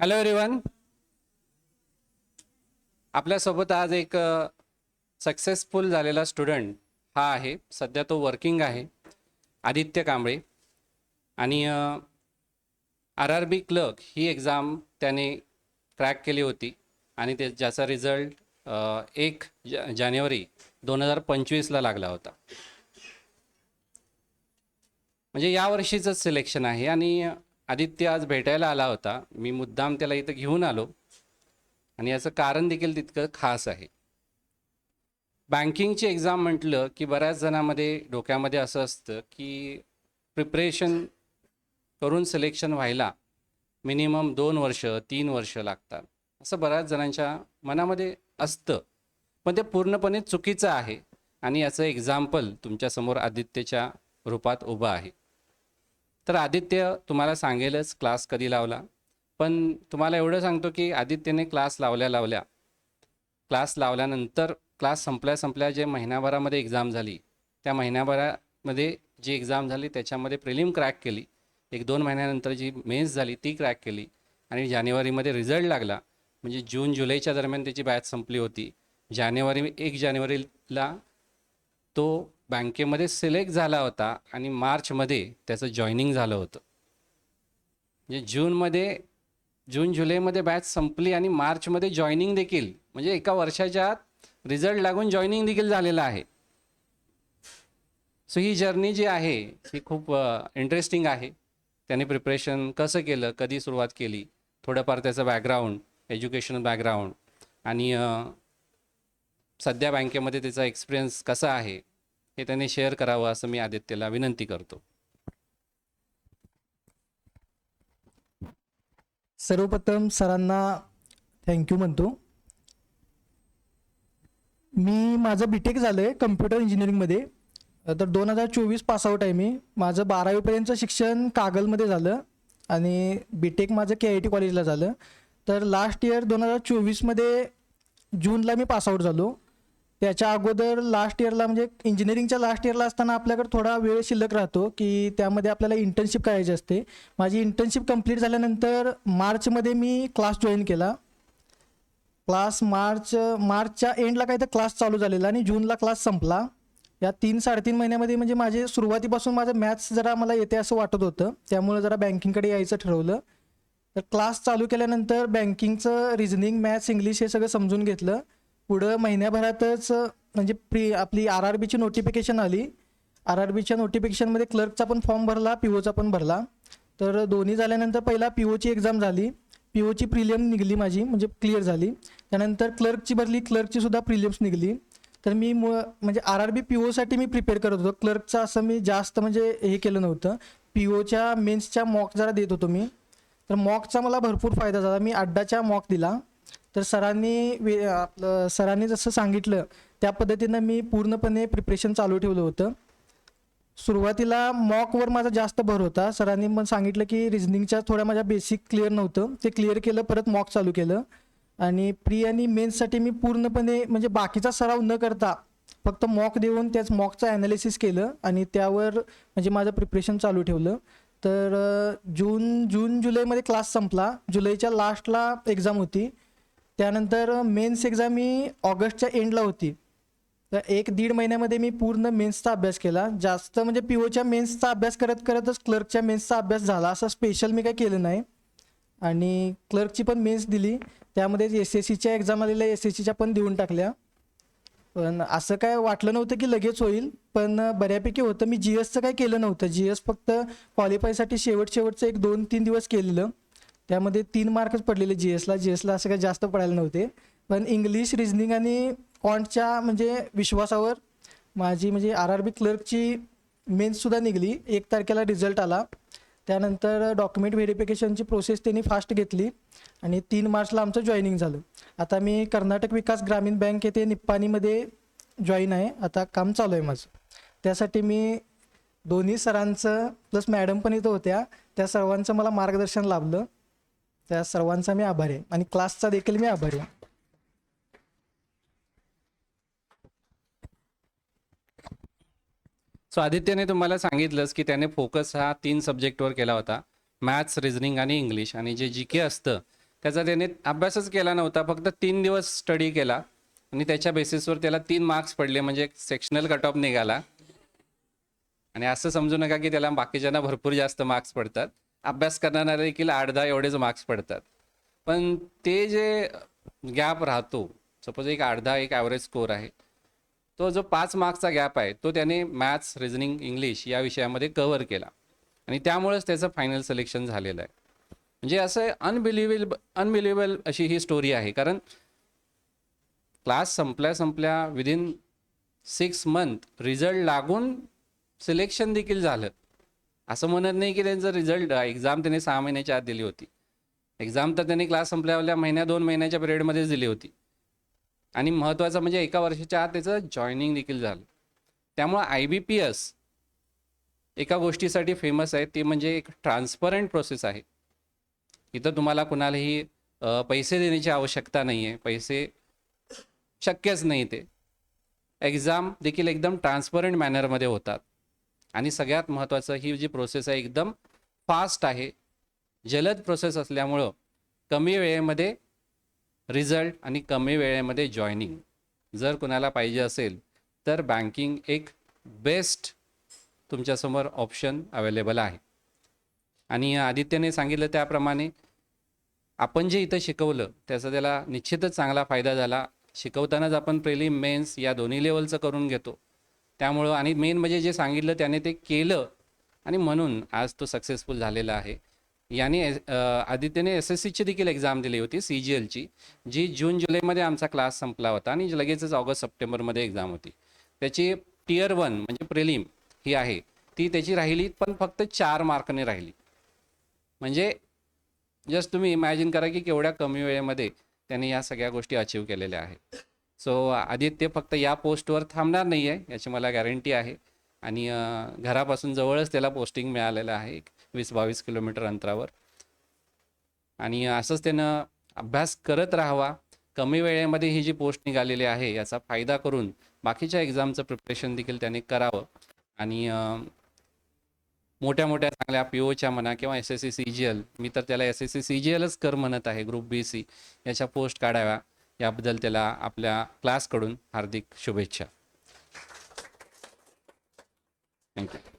Hello everyone आपल्यासोबत आज एक सक्सेसफुल झालेला स्टुडंट हा आहे. सध्या तो वर्किंग आहे. आदित्य कांबळे. आणि आर आर बी क्लर्क ही एक्झाम त्याने क्रॅक केली होती. आणि ते ज्याचा रिझल्ट एक जानेवारी दोन हजार पंचवीसला लागला होता. म्हणजे यावर्षीचंच सिलेक्शन आहे. आणि आदित्य आज भेटायला आला होता. मी मुद्दाम त्याला इथं घेऊन आलो. आणि याचं कारण देखील तितकं खास आहे. बँकिंगची एक्झाम म्हटलं की बऱ्याच जणांमध्ये डोक्यामध्ये असं असतं की प्रिपरेशन करून सिलेक्शन व्हायला मिनिमम दोन वर्ष तीन वर्ष लागतात. असं बऱ्याच जणांच्या मनामध्ये असतं. पण ते पूर्णपणे चुकीचं आहे. आणि याचं एक्झाम्पल तुमच्यासमोर आदित्यच्या रूपात उभं आहे. तर आदित्य तुम्हाला सांगेलच क्लास कधी लावला. पण तुम्हाला एवढं सांगतो की आदित्यने क्लास लावल्या लावल्या. क्लास लावल्यानंतर क्लास संपल्या संपल्या जे महिन्याभरामध्ये एक्झाम झाली त्या महिन्याभरामध्ये जी एक्झाम झाली त्याच्यामध्ये प्रिलिम क्रॅक केली. एक दोन महिन्यानंतर जी मेन्स झाली ती क्रॅक केली आणि जानेवारीमध्ये रिझल्ट लागला. म्हणजे जून जुलैच्या दरम्यान त्याची बॅच संपली होती. जानेवारी एक जानेवारीला तो बँकेमध्ये सिलेक्ट झाला होता आणि मार्चमध्ये त्याचं जॉईनिंग झालं होतं. म्हणजे जूनमध्ये जून जुलैमध्ये बॅच संपली आणि मार्चमध्ये जॉईनिंग देखील. म्हणजे एका वर्षाच्या आत रिझल्ट लागून जॉईनिंग देखील झालेलं आहे. सो ही जर्नी जी आहे ही खूप इंटरेस्टिंग आहे. त्याने प्रिपरेशन कसं केलं कधी सुरुवात केली थोडंफार त्याचं बॅकग्राऊंड एज्युकेशनल बॅकग्राऊंड आणि सध्या बँकेमध्ये त्याचा एक्सपिरियन्स कसा आहे हे त्याने शेअर करावं असं मी आदित्यला विनंती करतो. सर्वप्रथम सरांना थँक्यू म्हणतो. मी माझं बीटेक झालं आहे कम्प्युटर इंजिनिअरिंगमध्ये तर दोन हजार चोवीस पासआउट आहे मी. माझं बारावीपर्यंतचं शिक्षण कागलमध्ये झालं आणि बीटेक माझं के आय टी कॉलेजला झालं. तर लास्ट इयर दोन हजार चोवीसमध्ये जूनला मी पासआउट झालो. त्याच्या अगोदर लास्ट इयरला म्हणजे इंजिनिअरिंगच्या लास्ट इयरला असताना आपल्याकडे थोडा वेळ शिल्लक राहतो की त्यामध्ये आपल्याला इंटर्नशिप करायची असते. माझी इंटर्नशिप कंप्लीट झाल्यानंतर मार्चमध्ये मी क्लास जॉईन केला. क्लास मार्च मार्चच्या एंडला काही तर क्लास चालू झालेला आणि जूनला क्लास संपला. या तीन साडेतीन महिन्यामध्ये म्हणजे माझे सुरुवातीपासून माझं मॅथ्स जरा मला येते असं वाटत होतं. त्यामुळे जरा बँकिंगकडे यायचं ठरवलं. तर क्लास चालू केल्यानंतर बँकिंगचं रिझनिंग मॅथ्स इंग्लिश हे सगळं समजून घेतलं. पुढं महिन्याभरातच म्हणजे प्री आपली आर आर बीची नोटिफिकेशन आली. आर आर बीच्या नोटिफिकेशनमध्ये क्लर्कचा पण फॉर्म भरला पी ओचा पण भरला. तर दोन्ही झाल्यानंतर पहिला पी ओची एक्झाम झाली. पी ओची प्रिलियम निघली माझी म्हणजे क्लिअर झाली. त्यानंतर क्लर्कची भरली क्लर्कची सुद्धा प्रिलियम्स निघली. तर मी मु म्हणजे आर आर बी पी ओसाठी मी प्रिपेअर करत होतो. क्लर्कचं असं मी जास्त म्हणजे हे केलं नव्हतं. पी ओच्या मेन्सच्या मॉक जरा देत होतो मी. तर मॉकचा मला भरपूर फायदा झाला. मी अड्डाच्या मॉक दिला. तर सरांनी वे आपलं सरांनी जसं सांगितलं त्या पद्धतीनं मी पूर्णपणे प्रिपरेशन चालू ठेवलं होतं. सुरुवातीला मॉकवर माझा जास्त भर होता. सरांनी मग सांगितलं की रिझनिंगच्या थोड्या माझ्या बेसिक क्लिअर नव्हतं. ते क्लिअर केलं परत मॉक चालू केलं. आणि प्री आणि मेन्ससाठी मी पूर्णपणे म्हणजे बाकीचा सराव न करता फक्त मॉक देऊन त्याच मॉकचं ॲनालिसिस केलं आणि त्यावर म्हणजे माझं प्रिपरेशन चालू ठेवलं. तर जून जून जुलैमध्ये क्लास संपला. जुलैच्या लास्टला एक्झाम होती. त्यानंतर मेन्स एक्झाम ही ऑगस्टच्या एंडला होती. तर एक दीड महिन्यामध्ये मी पूर्ण मेन्सचा अभ्यास केला. जास्त म्हणजे पी ओच्या मेन्सचा अभ्यास करत करतच क्लर्कच्या मेन्सचा अभ्यास झाला. असं स्पेशल मी काही केलं नाही. आणि क्लर्कची पण मेन्स दिली. त्यामध्ये एस एस सीच्या एक्झाम आलेल्या एस एस सीच्या पण देऊन टाकल्या. पण असं काय वाटलं नव्हतं की लगेच होईल. पण बऱ्यापैकी होतं. मी जी एसचं काय केलं नव्हतं. जी एस फक्त क्वालिफायसाठी शेवट शेवटचं एक दोन तीन दिवस केलेलं. त्यामध्ये तीन मार्कच पडलेले जी एसला जी एसला असं काही जास्त पडायला नव्हते. पण इंग्लिश रिझनिंग आणि कॉन्टच्या म्हणजे विश्वासावर माझी म्हणजे आर आर बी क्लर्कची मेन्ससुद्धा निघली. एक तारखेला रिझल्ट आला. त्यानंतर डॉक्युमेंट व्हेरिफिकेशनची प्रोसेस त्यांनी फास्ट घेतली आणि तीन मार्चला आमचं जॉईनिंग झालं. आता मी कर्नाटक विकास ग्रामीण बँक येथे निप्पाणीमध्ये जॉईन आहे. आता काम चालू आहे माझं. त्यासाठी मी दोन्ही सरांचं प्लस मॅडम पण इथं होत्या त्या सर्वांचं मला मार्गदर्शन लाभलं. त्या सर्वांचा मी आभारी आहे. आणि क्लासचा देखील मी आभारी आहे. सो आदित्यने तुम्हाला सांगितलंच की त्याने फोकस हा तीन सब्जेक्टवर केला होता. मॅथ्स रिझनिंग आणि इंग्लिश आणि जे जी के असतं त्याचा त्याने अभ्यासच केला नव्हता. फक्त तीन दिवस स्टडी केला. आणि त्याच्या बेसिसवर त्याला तीन मार्क्स पडले. म्हणजे सेक्शनल कट ऑफ निघाला. आणि असं समजू नका की त्याला बाकीच्यांना भरपूर जास्त मार्क्स पडतात. अभ्यास करणाऱ्या देखील आठ दहा एवढेच मार्क्स पडतात. पण ते जे गॅप राहतो सपोज एक आठ दहा एक ॲव्हरेज स्कोर आहे तो जो पाच मार्क्सचा गॅप आहे तो त्याने मॅथ्स रिझनिंग इंग्लिश या विषयामध्ये कव्हर केला. आणि त्यामुळेच त्याचं फायनल सिलेक्शन झालेलं आहे. म्हणजे असं अनबिलिव्हेबल अनबिलिव्हेबल अशी ही स्टोरी आहे. कारण क्लास संपल्या संपल्या विदिन सिक्स मंथ रिझल्ट लागून सिलेक्शन देखील झालं. असं म्हणत नाही की त्यांचं रिझल्ट एक्झाम त्याने सहा महिन्याच्या आत दिली होती. एक्झाम तर त्यांनी क्लास संपल्यावल्या महिन्या दोन महिन्याच्या पिरियडमध्येच दिली होती. आणि महत्त्वाचं म्हणजे एका वर्षाच्या आत त्याचं जॉईनिंग देखील झालं. त्यामुळं आय बी पी एस एका गोष्टीसाठी फेमस आहे. ती म्हणजे एक ट्रान्सपरंट प्रोसेस आहे. इथं तुम्हाला कुणालाही पैसे देण्याची आवश्यकता नाही आहे पैसे शक्यच नाही ते. एक्झाम देखील एकदम ट्रान्सपरंट मॅनरमध्ये होतात. आणि सगळ्यात महत्त्वाचं ही जी प्रोसेस आहे एकदम फास्ट आहे. जलद प्रोसेस असल्यामुळं कमी वेळेमध्ये रिझल्ट आणि कमी वेळेमध्ये जॉईनिंग जर कुणाला पाहिजे असेल तर बँकिंग एक बेस्ट तुमच्यासमोर ऑप्शन अवेलेबल आहे. आणि आदित्यने सांगितलं त्याप्रमाणे आपण जे इथं शिकवलं त्याचा त्याला निश्चितच चांगला फायदा झाला. शिकवतानाच आपण प्रिलिम मेन्स या दोन्ही लेवलचं करून घेतो. त्यामुळं आणि मेन म्हणजे जे सांगितलं त्याने ते केलं आणि म्हणून आज तो सक्सेसफुल झालेला आहे. याने आदित्यने एस एस सीची देखील एक्झाम दिली होती सी जी एलची जी जून जुलैमध्ये आमचा क्लास संपला होता आणि लगेचच ऑगस्ट सप्टेंबरमध्ये एक्झाम होती. त्याची टियर वन म्हणजे प्रिलिम ही आहे ती त्याची राहिली पण फक्त चार मार्कने राहिली. म्हणजे जस्ट तुम्ही इमॅजिन करा की केवढ्या कमी वेळेमध्ये त्यांनी या सगळ्या गोष्टी अचीव केलेल्या आहेत. सो आदित्य फक्त या पोस्टवर थांबणार नाही आहे याची मला गॅरंटी आहे. आणि घरापासून जवळच त्याला पोस्टिंग मिळालेलं आहे एक वीस बावीस किलोमीटर अंतरावर. आणि असंच त्यानं अभ्यास करत राहावा. कमी वेळेमध्ये ही जी पोस्ट निघालेली आहे याचा फायदा करून बाकीच्या एक्झामचं प्रिपरेशन देखील त्याने करावं. आणि मोठ्या मोठ्या चांगल्या पी ओच्या म्हणा किंवा S S C C G L मी तर त्याला S S C C G एलच कर म्हणत आहे ग्रुप बी सी याच्या पोस्ट काढाव्या. याबद्दल त्याला आपल्या क्लासकडून हार्दिक शुभेच्छा. थँक्यू